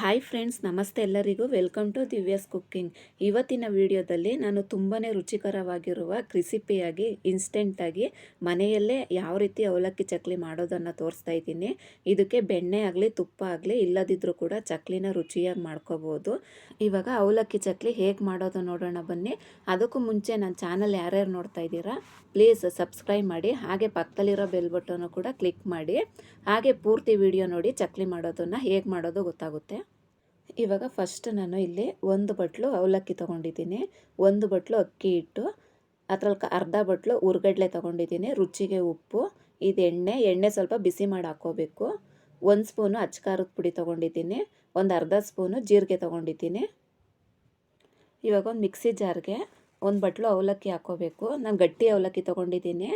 Hi friends, ನಮಸ್ತೆ ಎಲ್ಲರಿಗೂ. Welcome to Divya's cooking. ಇವತ್ತಿನ ವಿಡಿಯೋದಲ್ಲಿ ನಾನು ತುಂಬಾ ರುಚಿಕರವಾಗಿರುವ, ಕ್ರಿಸಿಪಿಯಾಗಿ, ಇನ್ಸ್ಟೆಂಟಾಗಿ ಮನೆಯಲ್ಲೇ ಯಾವ ರೀತಿ ಅವಲಕ್ಕಿ ಚಕ್ಲಿ ಮಾಡೋದನ್ನು ತೋರಿಸ್ತಾ ಇದ್ದೀನಿ. ಇದಕ್ಕೆ ಬೆಣ್ಣೆ ಆಗಲಿ, ತುಪ್ಪ ಆಗಲಿ ಇಲ್ಲದಿದ್ದರೂ ಕೂಡ ಚಕ್ಲಿನ ರುಚಿಯಾಗಿ ಮಾಡ್ಕೋಬೋದು. ಇವಾಗ ಅವಲಕ್ಕಿ ಚಕ್ಲಿ ಹೇಗೆ ಮಾಡೋದು ನೋಡೋಣ ಬನ್ನಿ. ಅದಕ್ಕೂ ಮುಂಚೆ ನನ್ನ ಚಾನಲ್ ಯಾರ್ಯಾರು ನೋಡ್ತಾ ಇದ್ದೀರಾ, ಪ್ಲೀಸ್ ಸಬ್ಸ್ಕ್ರೈಬ್ ಮಾಡಿ, ಹಾಗೆ ಪಕ್ಕದಲ್ಲಿರೋ ಬೆಲ್ ಬಟನ್ನು ಕೂಡ ಕ್ಲಿಕ್ ಮಾಡಿ. ಹಾಗೆ ಪೂರ್ತಿ ವಿಡಿಯೋ ನೋಡಿ ಚಕ್ಲಿ ಮಾಡೋದನ್ನು ಹೇಗೆ ಮಾಡೋದು ಗೊತ್ತಾಗುತ್ತೆ. ಇವಾಗ ಫಸ್ಟ್ ನಾನು ಇಲ್ಲಿ ಒಂದು ಬಟ್ಲು ಅವಲಕ್ಕಿ ತೊಗೊಂಡಿದ್ದೀನಿ. ಒಂದು ಬಟ್ಲು ಅಕ್ಕಿ ಹಿಟ್ಟು ಅದ್ರಲ್ಲಿ ಅರ್ಧ ಬಟ್ಲು ಉರ್ಗಡ್ಲೆ ತೊಗೊಂಡಿದ್ದೀನಿ, ರುಚಿಗೆ ಉಪ್ಪು, ಇದು ಎಣ್ಣೆ ಎಣ್ಣೆ ಸ್ವಲ್ಪ ಬಿಸಿ ಮಾಡಿ ಹಾಕ್ಕೋಬೇಕು. ಒಂದು ಸ್ಪೂನು ಅಚ್ಕಾರದ ಪುಡಿ ತೊಗೊಂಡಿದ್ದೀನಿ, ಒಂದು ಅರ್ಧ ಸ್ಪೂನು ಜೀರಿಗೆ ತೊಗೊಂಡಿದ್ದೀನಿ. ಇವಾಗ ಒಂದು ಮಿಕ್ಸಿ ಜಾರ್ಗೆ ಒಂದು ಬಟ್ಲು ಅವಲಕ್ಕಿ ಹಾಕ್ಕೋಬೇಕು. ನಾನು ಗಟ್ಟಿ ಅವಲಕ್ಕಿ ತೊಗೊಂಡಿದ್ದೀನಿ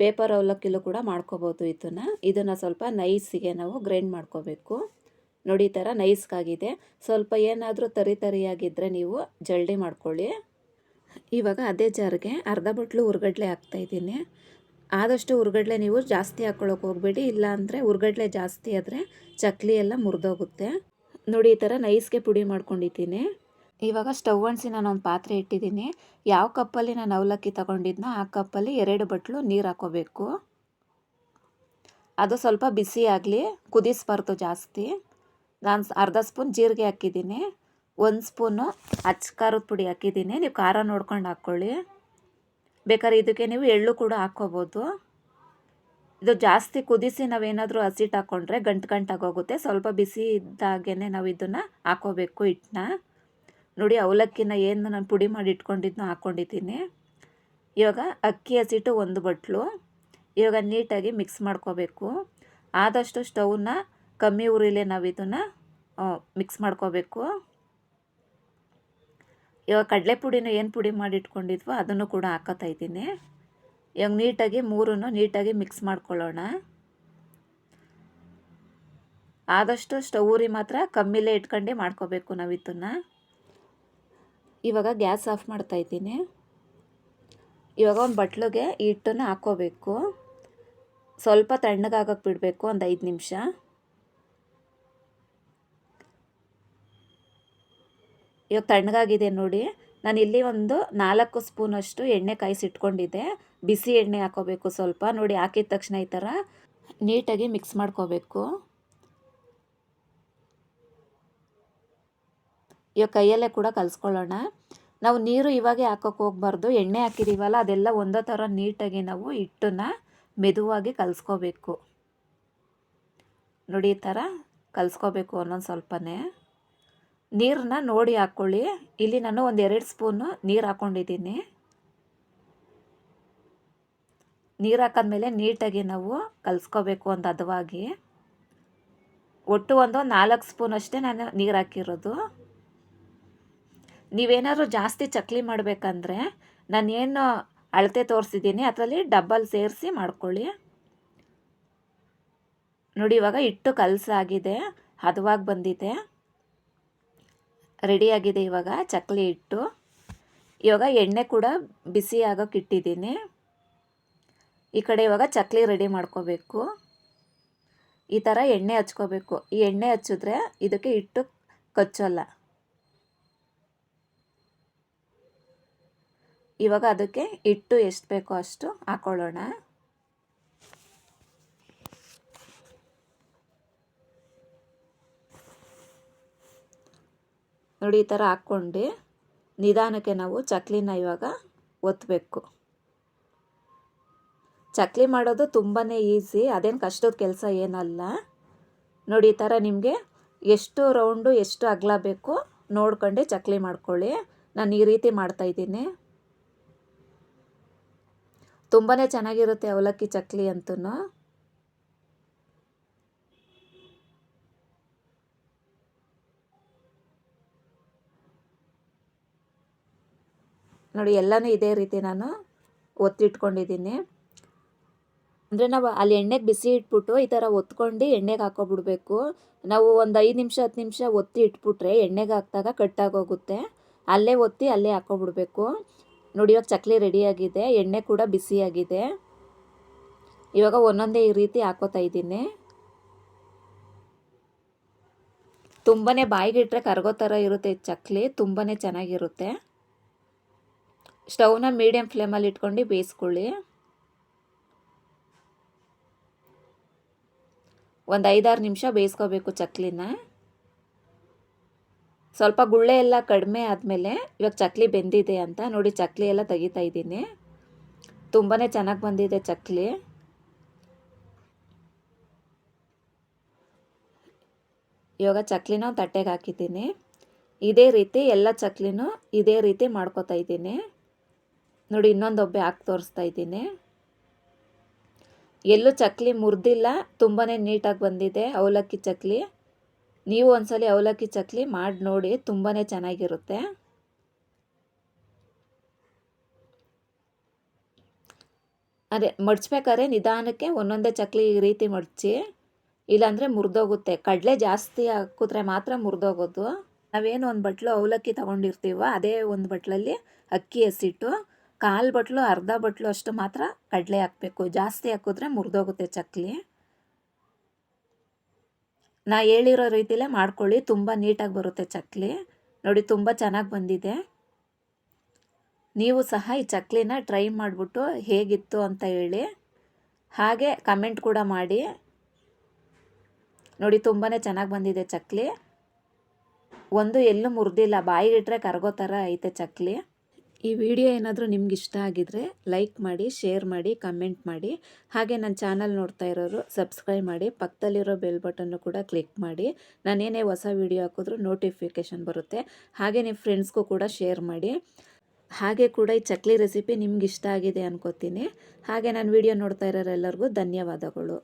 ಪೇಪರ್ ಅವಲಕ್ಕಿಲೂ ಕೂಡ ಮಾಡ್ಕೋಬೋದು ಇದನ್ನು. ಇದನ್ನು ಸ್ವಲ್ಪ ನೈಸಿಗೆ ನಾವು ಗ್ರೈಂಡ್ ಮಾಡ್ಕೋಬೇಕು. ನೋಡಿ ಈ ಥರ ನೈಸ್ಗಾಗಿದೆ. ಸ್ವಲ್ಪ ಏನಾದರೂ ತರಿ ತರಿಯಾಗಿದ್ದರೆ ನೀವು ಜಲ್ಡಿ ಮಾಡ್ಕೊಳ್ಳಿ. ಇವಾಗ ಅದೇ ಜಾರ್ಗೆ ಅರ್ಧ ಬಟ್ಲು ಉರ್ಗಡ್ಲೆ ಹಾಕ್ತಾಯಿದ್ದೀನಿ ಆದಷ್ಟು ಉರ್ಗಡ್ಲೆ ನೀವು ಜಾಸ್ತಿ ಹಾಕ್ಕೊಳ್ಳೋಕೆ ಹೋಗಬೇಡಿ. ಇಲ್ಲ ಅಂದರೆ ಉರ್ಗಡ್ಲೆ ಜಾಸ್ತಿ ಆದರೆ ಚಕ್ಲಿ ಎಲ್ಲ ಮುರಿದೋಗುತ್ತೆ. ನೋಡಿ ಈ ಥರ ನೈಸ್ಗೆ ಪುಡಿ ಮಾಡ್ಕೊಂಡಿದ್ದೀನಿ. ಇವಾಗ ಸ್ಟವ್ ಅಣಿಸಿ ನಾನು ಒಂದು ಪಾತ್ರೆ ಇಟ್ಟಿದ್ದೀನಿ. ಯಾವ ಕಪ್ಪಲ್ಲಿ ನಾನು ಅವಲಕ್ಕಿ ತಗೊಂಡಿದ್ನೋ ಆ ಕಪ್ಪಲ್ಲಿ ಎರಡು ಬಟ್ಲು ನೀರು ಹಾಕೋಬೇಕು. ಅದು ಸ್ವಲ್ಪ ಬಿಸಿ ಆಗಲಿ, ಕುದಿಸ್ಬಾರ್ದು ಜಾಸ್ತಿ. ನಾನು ಅರ್ಧ ಸ್ಪೂನ್ ಜೀರಿಗೆ ಹಾಕಿದ್ದೀನಿ, ಒಂದು ಸ್ಪೂನು ಅಚ್ಚ ಖಾರದ ಪುಡಿ ಹಾಕಿದ್ದೀನಿ. ನೀವು ಖಾರ ನೋಡ್ಕೊಂಡು ಹಾಕ್ಕೊಳ್ಳಿ. ಬೇಕಾದ್ರೆ ಇದಕ್ಕೆ ನೀವು ಎಳ್ಳು ಕೂಡ ಹಾಕ್ಕೋಬೋದು. ಇದು ಜಾಸ್ತಿ ಕುದಿಸಿ ನಾವೇನಾದರೂ ಹಸಿಟ್ಟು ಹಾಕ್ಕೊಂಡ್ರೆ ಗಂಟು ಗಂಟಾಗೋಗುತ್ತೆ ಸ್ವಲ್ಪ ಬಿಸಿ ಇದ್ದಾಗೇ ನಾವು ಇದನ್ನು ಹಾಕೋಬೇಕು ಹಿಟ್ಟನ್ನ. ನೋಡಿ ಅವಲಕ್ಕಿನ ಏನು ನಾನು ಪುಡಿ ಮಾಡಿ ಇಟ್ಕೊಂಡಿದ್ನೋ ಹಾಕ್ಕೊಂಡಿದ್ದೀನಿ. ಇವಾಗ ಅಕ್ಕಿ ಹಸಿಟ್ಟು ಒಂದು ಬಟ್ಲು. ಇವಾಗ ನೀಟಾಗಿ ಮಿಕ್ಸ್ ಮಾಡ್ಕೋಬೇಕು. ಆದಷ್ಟು ಸ್ಟವ್ನ ಕಮ್ಮಿ ಉರಿಲೆ ನಾವು ಇದನ್ನು ಮಿಕ್ಸ್ ಮಾಡ್ಕೋಬೇಕು. ಇವಾಗ ಕಡಲೆ ಪುಡಿನ ಏನು ಪುಡಿ ಮಾಡಿ ಇಟ್ಕೊಂಡಿದ್ವೋ ಅದನ್ನು ಕೂಡ ಹಾಕೋತಾ ಇದ್ದೀನಿ. ಇವಾಗ ನೀಟಾಗಿ ಮೂರನ್ನು ನೀಟಾಗಿ ಮಿಕ್ಸ್ ಮಾಡ್ಕೊಳ್ಳೋಣ. ಆದಷ್ಟು ಸ್ಟವ್ ಉರಿ ಮಾತ್ರ ಕಮ್ಮಿಲೇ ಇಟ್ಕೊಂಡೆ ಮಾಡ್ಕೋಬೇಕು ನಾವು ಇದನ್ನು ಇವಾಗ ಗ್ಯಾಸ್ ಆಫ್ ಮಾಡ್ತಾ ಇದ್ದೀನಿ. ಇವಾಗ ಒಂದು ಬಟ್ಲಿಗೆ ಹಿಟ್ಟನ್ನು ಹಾಕ್ಕೋಬೇಕು ಸ್ವಲ್ಪ ತಣ್ಣಗಾಗಕ್ಕೆ ಬಿಡಬೇಕು, ಒಂದು ಐದು ನಿಮಿಷ. ಇವಾಗ ತಣ್ಣಗಾಗಿದೆ ನೋಡಿ. ನಾನು ಇಲ್ಲಿ ಒಂದು ನಾಲ್ಕು ಸ್ಪೂನಷ್ಟು ಎಣ್ಣೆ ಕಾಯಿಸಿಟ್ಕೊಂಡಿದ್ದೆ ಬಿಸಿ ಎಣ್ಣೆ ಹಾಕೋಬೇಕು ಸ್ವಲ್ಪ. ನೋಡಿ ಹಾಕಿದ ತಕ್ಷಣ ಈ ಥರ ನೀಟಾಗಿ ಮಿಕ್ಸ್ ಮಾಡ್ಕೋಬೇಕು. ಇವಾಗ ಕೈಯಲ್ಲೇ ಕೂಡ ಕಲಿಸ್ಕೊಳ್ಳೋಣ. ನಾವು ನೀರು ಇವಾಗೆ ಹಾಕೋಕೆ ಹೋಗ್ಬಾರ್ದು. ಎಣ್ಣೆ ಹಾಕಿದ್ದೀವಲ್ಲ ಅದೆಲ್ಲ ಒಂದೇ ಥರ ನೀಟಾಗಿ ನಾವು ಹಿಟ್ಟನ್ನು ಮೆದುವಾಗಿ ಕಲಿಸ್ಕೋಬೇಕು. ನೋಡಿ ಈ ಥರ ಕಲಿಸ್ಕೋಬೇಕು ಒಂದೊಂದು ಸ್ವಲ್ಪನೇ. ನೀರನ್ನ ನೋಡಿ ಹಾಕ್ಕೊಳ್ಳಿ ಇಲ್ಲಿ ನಾನು ಒಂದು ಎರಡು ಸ್ಪೂನು ನೀರು ಹಾಕ್ಕೊಂಡಿದ್ದೀನಿ ನೀರು ಹಾಕಿದ್ಮೇಲೆ ನೀಟಾಗಿ ನಾವು ಕಲಿಸ್ಕೋಬೇಕು ಒಂದು ಹದವಾಗಿ ಒಟ್ಟು ಒಂದು ನಾಲ್ಕು ಸ್ಪೂನ್ ಅಷ್ಟೇ ನಾನು ನೀರು ಹಾಕಿರೋದು. ನೀವೇನಾದ್ರೂ ಜಾಸ್ತಿ ಚಕ್ಲಿ ಮಾಡಬೇಕಂದ್ರೆ ನಾನೇನು ಅಳತೆ ತೋರಿಸಿದ್ದೀನಿ, ಅದರಲ್ಲಿ ಡಬ್ಬಲ್ ಸೇರಿಸಿ ಮಾಡ್ಕೊಳ್ಳಿ. ನೋಡಿ ಇವಾಗ ಹಿಟ್ಟು ಕಲಸಾಗಿದೆ ಹದವಾಗಿ ಬಂದಿದೆ. ರೆಡಿಯಾಗಿದೆ ಇವಾಗ. ಚಕ್ಲಿ ಹಿಟ್ಟು ಇವಾಗ ಎಣ್ಣೆ ಕೂಡ ಬಿಸಿ ಆಗೋಕೆ ಇಟ್ಟಿದ್ದೀನಿ. ಈ ಕಡೆ ಇವಾಗ ಚಕ್ಲಿ ರೆಡಿ ಮಾಡ್ಕೋಬೇಕು. ಈ ಥರ ಎಣ್ಣೆ ಹಚ್ಕೋಬೇಕು. ಈ ಎಣ್ಣೆ ಹಚ್ಚಿದ್ರೆ ಇದಕ್ಕೆ ಹಿಟ್ಟು ಕಚ್ಚೋಲ್ಲ. ಇವಾಗ ಅದಕ್ಕೆ ಹಿಟ್ಟು ಎಷ್ಟು ಬೇಕೋ ಅಷ್ಟು ಹಾಕ್ಕೊಳ್ಳೋಣ ನೋಡಿ, ಈ ಥರ ಹಾಕ್ಕೊಂಡು ನಿಧಾನಕ್ಕೆ ನಾವು ಚಕ್ಲಿನ ಇವಾಗ ಒತ್ತಬೇಕು ಚಕ್ಲಿ ಮಾಡೋದು ತುಂಬಾ ಈಸಿ, ಅದೇನು ಕಷ್ಟದ ಕೆಲಸ ಏನಲ್ಲ. ನೋಡಿ, ಈ ಥರ ನಿಮಗೆ ಎಷ್ಟು ರೌಂಡು, ಎಷ್ಟು ಅಗಲ ಬೇಕು ನೋಡ್ಕೊಂಡು ಚಕ್ಲಿ ಮಾಡ್ಕೊಳ್ಳಿ. ನಾನು ಈ ರೀತಿ ಮಾಡ್ತಾಯಿದ್ದೀನಿ ತುಂಬಾ ಚೆನ್ನಾಗಿರುತ್ತೆ ಅವಲಕ್ಕಿ ಚಕ್ಲಿ ಅಂತೂ ನೋಡಿ, ಎಲ್ಲನೂ ಇದೇ ರೀತಿ ನಾನು ಒತ್ತಿಟ್ಕೊಂಡಿದ್ದೀನಿ. ಅಂದರೆ ನಾವು ಅಲ್ಲಿ ಎಣ್ಣೆಗೆ ಬಿಸಿ ಇಟ್ಬಿಟ್ಟು ಈ ಥರ ಒತ್ಕೊಂಡು ಎಣ್ಣೆಗೆ ಹಾಕೋಬಿಡ್ಬೇಕು. ನಾವು ಒಂದು ಐದು ನಿಮಿಷ, ಹತ್ತು ನಿಮಿಷ ಒತ್ತಿ ಇಟ್ಬಿಟ್ರೆ ಎಣ್ಣೆಗೆ ಹಾಕಿದಾಗ ಕಟ್ಟಾಗೋಗುತ್ತೆ ಅಲ್ಲೇ ಒತ್ತಿ ಅಲ್ಲೇ ಹಾಕೋಬಿಡ್ಬೇಕು. ನೋಡಿ, ಇವಾಗ ಚಕ್ಲಿ ರೆಡಿಯಾಗಿದೆ ಎಣ್ಣೆ ಕೂಡ ಬಿಸಿಯಾಗಿದೆ ಇವಾಗ ಒಂದೊಂದೇ ಈ ರೀತಿ ಹಾಕೋತಾ ಇದ್ದೀನಿ. ತುಂಬಾ ಬಾಯಿಗಿಟ್ರೆ ಕರಗೋ ಥರ ಇರುತ್ತೆ ಚಕ್ಲಿ ತುಂಬಾ ಚೆನ್ನಾಗಿರುತ್ತೆ. ಸ್ಟವ್ನ ಮೀಡಿಯಮ್ ಫ್ಲೇಮಲ್ಲಿ ಇಟ್ಕೊಂಡು ಬೇಯಿಸ್ಕೊಳ್ಳಿ. ಒಂದು ಐದಾರು ನಿಮಿಷ ಬೇಯಿಸ್ಕೋಬೇಕು ಚಕ್ಲಿನ. ಸ್ವಲ್ಪ ಗುಳ್ಳೆ ಎಲ್ಲ ಕಡಿಮೆ ಆದಮೇಲೆ ಇವಾಗ ಚಕ್ಲಿ ಬೆಂದಿದೆ ಅಂತ ನೋಡಿ ಚಕ್ಲಿ ಎಲ್ಲ ತೆಗಿತಾ ಇದ್ದೀನಿ. ತುಂಬಾ ಚೆನ್ನಾಗಿ ಬಂದಿದೆ ಚಕ್ಲಿ. ಇವಾಗ ಚಕ್ಲಿನ ತಟ್ಟೆಗೆ ಹಾಕಿದ್ದೀನಿ. ಇದೇ ರೀತಿ ಎಲ್ಲ ಚಕ್ಲಿನೂ ಇದೇ ರೀತಿ ಮಾಡ್ಕೋತಾ ಇದ್ದೀನಿ. ನೋಡಿ ಇನ್ನೊಂದು ಒಬ್ಬೆ ಹಾಕಿ ತೋರಿಸ್ತಾ ಇದ್ದೀನಿ. ಎಲ್ಲೂ ಚಕ್ಲಿ ಮುರಿದಿಲ್ಲ ತುಂಬಾ ನೀಟಾಗಿ ಬಂದಿದೆ, ಅವಲಕ್ಕಿ ಚಕ್ಲಿ. ನೀವು ಒಂದ್ಸಲಿ ಅವಲಕ್ಕಿ ಚಕ್ಲಿ ಮಾಡಿ ನೋಡಿ ತುಂಬಾ ಚೆನ್ನಾಗಿರುತ್ತೆ. ಅದೇ, ಮಡ್ಚ್ಬೇಕಾದ್ರೆ ನಿಧಾನಕ್ಕೆ ಒಂದೊಂದೇ ಚಕ್ಲಿ ಈ ರೀತಿ ಮಡ್ಚಿ, ಇಲ್ಲಾಂದರೆ ಮುರಿದೋಗುತ್ತೆ. ಕಡಲೆ ಜಾಸ್ತಿ ಹಾಕಿದ್ರೆ ಮಾತ್ರ ಮುರಿದೋಗೋದು. ನಾವೇನು ಒಂದು ಬಟ್ಲು ಅವಲಕ್ಕಿ ತೊಗೊಂಡಿರ್ತೀವೋ, ಅದೇ ಒಂದು ಬಟ್ಲಲ್ಲಿ ಅಕ್ಕಿ ಹಸಿಟ್ಟು ಕಾಲು ಬಟ್ಲು, ಅರ್ಧ ಬಟ್ಲು ಅಷ್ಟು ಮಾತ್ರ ಕಡಲೆ ಹಾಕಬೇಕು. ಜಾಸ್ತಿ ಹಾಕಿದ್ರೆ ಮುರಿದೋಗುತ್ತೆ ಚಕ್ಲಿ. ನಾ ಹೇಳಿರೋ ರೀತಿಲೇ ಮಾಡ್ಕೊಳ್ಳಿ. ತುಂಬ ನೀಟಾಗಿ ಬರುತ್ತೆ ಚಕ್ಲಿ. ನೋಡಿ, ತುಂಬ ಚೆನ್ನಾಗಿ ಬಂದಿದೆ. ನೀವು ಸಹ ಈ ಚಕ್ಲಿನ ಟ್ರೈ ಮಾಡಿಬಿಟ್ಟು ಹೇಗಿತ್ತು ಅಂತ ಹೇಳಿ. ಹಾಗೆ ಕಮೆಂಟ್ ಕೂಡ ಮಾಡಿ. ನೋಡಿ ತುಂಬಾ ಚೆನ್ನಾಗಿ ಬಂದಿದೆ ಚಕ್ಲಿ. ಒಂದು ಎಲ್ಲೂ ಮುರಿದಿಲ್ಲ. ಬಾಯಿಗಿಟ್ರೆ ಕರಗೋ ಥರ ಐತೆ ಚಕ್ಲಿ. ಈ ವಿಡಿಯೋ ಏನಾದರೂ ನಿಮ್ಗೆ ಇಷ್ಟ ಆಗಿದ್ರೆ ಲೈಕ್ ಮಾಡಿ, ಶೇರ್ ಮಾಡಿ, ಕಮೆಂಟ್ ಮಾಡಿ. ಹಾಗೆ ನನ್ನ ಚಾನಲ್ ನೋಡ್ತಾ ಇರೋರು ಸಬ್ಸ್ಕ್ರೈಬ್ ಮಾಡಿ, ಪಕ್ಕದಲ್ಲಿರೋ ಬೆಲ್ ಬಟನ್ನು ಕೂಡ ಕ್ಲಿಕ್ ಮಾಡಿ. ನಾನೇನೇ ಹೊಸ ವಿಡಿಯೋ ಹಾಕಿದ್ರೂ ನೋಟಿಫಿಕೇಷನ್ ಬರುತ್ತೆ. ಹಾಗೆ ನಿಮ್ಮ ಫ್ರೆಂಡ್ಸ್ಗೂ ಕೂಡ ಶೇರ್ ಮಾಡಿ. ಹಾಗೆ ಕೂಡ ಈ ಚಕ್ಲಿ ರೆಸಿಪಿ ನಿಮ್ಗೆ ಇಷ್ಟ ಆಗಿದೆ ಅನ್ಕೋತೀನಿ. ಹಾಗೆ ನಾನು ವಿಡಿಯೋ ನೋಡ್ತಾ ಇರೋರೆಲ್ಲರಿಗೂ ಧನ್ಯವಾದಗಳು.